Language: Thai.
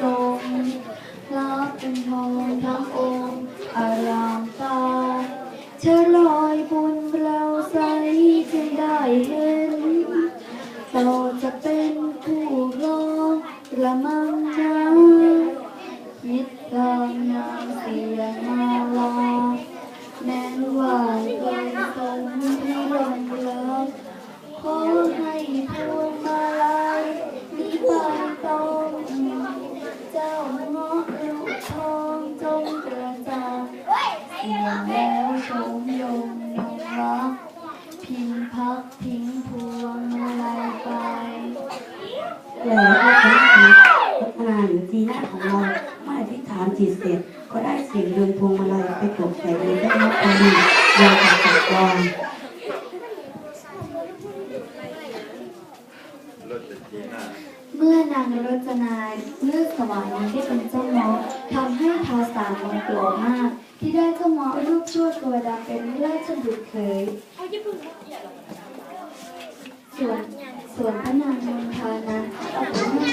ทรงรับเป็นทองทั้งองค์อารามตาเธอลอยบุญเราใสจึงได้เห็นต่อจะเป็นผู้รองละมังนาคิดตามนางเสียงมาลา ทองจงกระจ่างเสียงแล้วชมยงนงรัก พิงพักพิงพวงมาลัยไปแเดี๋อวเราก็ทิ้งานหรือทีหน้าของเราเมื่อที่ถามจิตเสร็จ ก็ได้เสียงดวงพวงมาลัยไปตกใส่ในต้นมะพร้าวยาวจากสักวอนเมื่อนางรจนาเลือกสวางนี้ได้เป็นเจ้า กรธมาก ที่ได้เจ้ามารูปชั่วตัวดำเป็นราชบุตรเคยส่วนส่วนพระนางมณฑานั้นเอาไปนั่ง